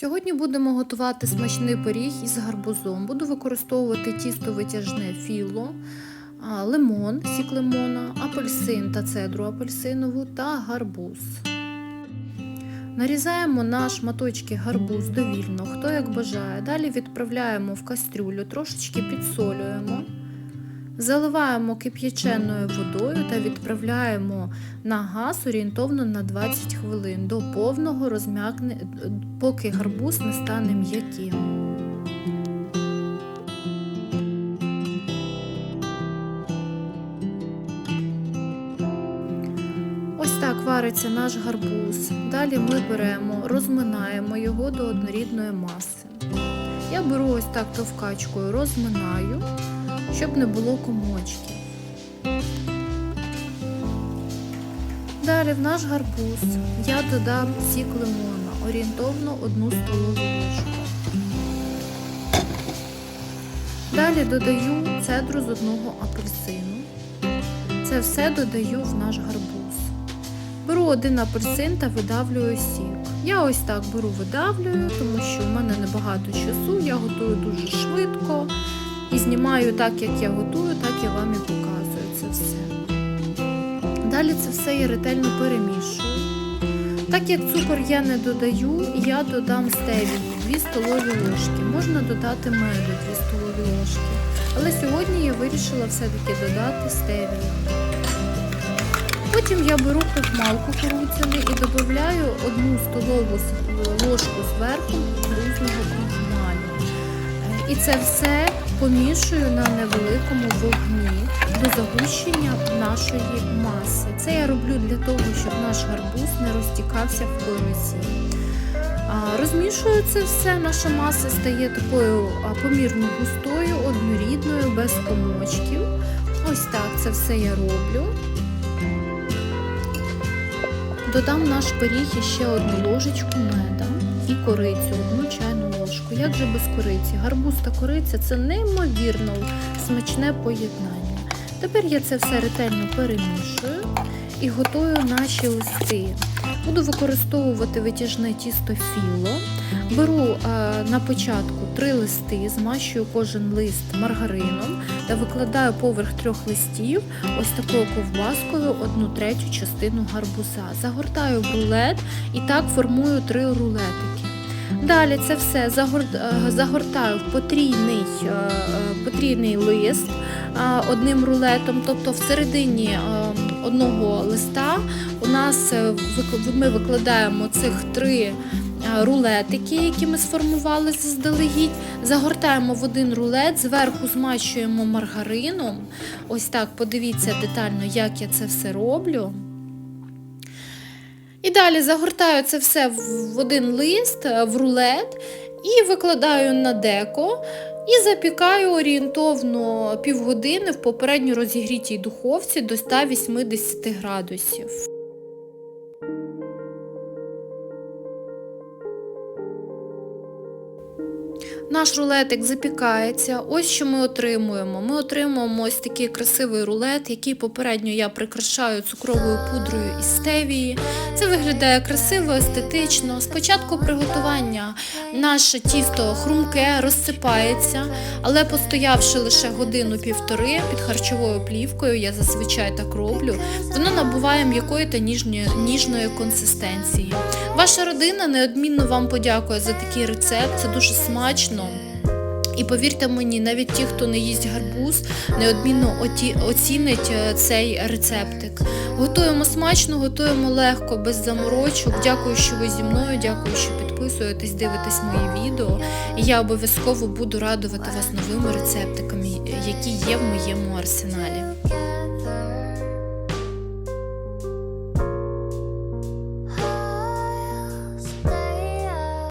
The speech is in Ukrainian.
Сьогодні будемо готувати смачний пиріг із гарбузом. Буду використовувати тісто витяжне філо, лимон, сік лимона, апельсин та цедру апельсинову та гарбуз. Нарізаємо на шматочки гарбуз довільно, хто як бажає. Далі відправляємо в кастрюлю, трошечки підсолюємо. Заливаємо кип'яченою водою та відправляємо на газ орієнтовно на 20 хвилин до повного розм'якне, поки гарбуз не стане м'яким. Ось так вариться наш гарбуз. Далі ми беремо, розминаємо його до однорідної маси. Я беру ось так товкачкою, розминаю щоб не було комочків. Далі в наш гарбуз я додам сік лимона, орієнтовно 1 столову ложку. Далі додаю цедру з одного апельсину. Це все додаю в наш гарбуз. Беру один апельсин та видавлюю сік. Я ось так беру, видавлюю, тому що в мене небагато часу, я готую дуже швидко. І знімаю так, як я готую, так я вам і показую це все. Далі це все я ретельно перемішую. Так як цукор я не додаю, я додам стевію 2 столові ложки. Можна додати меду 2 столові ложки. Але сьогодні я вирішила все-таки додати стевію. Потім я беру крохмал кукурудзяний і додаю 1 столову ложку зверху кукурудзяного крохмалю. І це все помішую на невеликому вогні до загущення нашої маси. Це я роблю для того, щоб наш гарбуз не розтікався в корозі. Розмішую це все, наша маса стає такою помірно густою, однорідною, без комочків. Ось так це все я роблю. Додам наш пиріг ще одну ложечку меда і корицю, одну чайну ложку. Як же без кориці? Гарбуз та кориця це неймовірно смачне поєднання. Тепер я це все ретельно перемішую і готую наші листи. Буду використовувати витяжне тісто філо. Беру е, на початку три листи, змащую кожен лист маргарином та викладаю поверх трьох листів ось такою ковбаскою одну третю частину гарбуза. Загортаю в рулет і так формую три рулетики. Далі це все загортаю в потрійний, потрійний лист одним рулетом, тобто всередині одного листа у нас ми викладаємо цих три рулетики, які ми сформували заздалегідь, загортаємо в один рулет, зверху змащуємо маргарином. Ось так подивіться детально, як я це все роблю. І далі загортаю це все в один лист, в рулет і викладаю на деко. І запікаю орієнтовно півгодини в попередньо розігрітій духовці до 180 градусів. Наш рулетик запікається. Ось що ми отримуємо. Ми отримуємо ось такий красивий рулет, який попередньо я прикрашаю цукровою пудрою із стевії. Це виглядає красиво, естетично. Спочатку приготування наше тісто хрумке, розсипається, але постоявши лише годину-півтори під харчовою плівкою, я зазвичай так роблю, воно набуває м'якої та ніжної, ніжної консистенції. Ваша родина неодмінно вам подякує за такий рецепт, це дуже смачно. І повірте мені, навіть ті, хто не їсть гарбуз, неодмінно оцінить е, цей рецептик. Готуємо смачно, готуємо легко, без заморочок. Дякую, що ви зі мною, дякую, що підписуєтесь, дивитесь мої відео. І я обов'язково буду радувати вас новими рецептиками, які є в моєму арсеналі.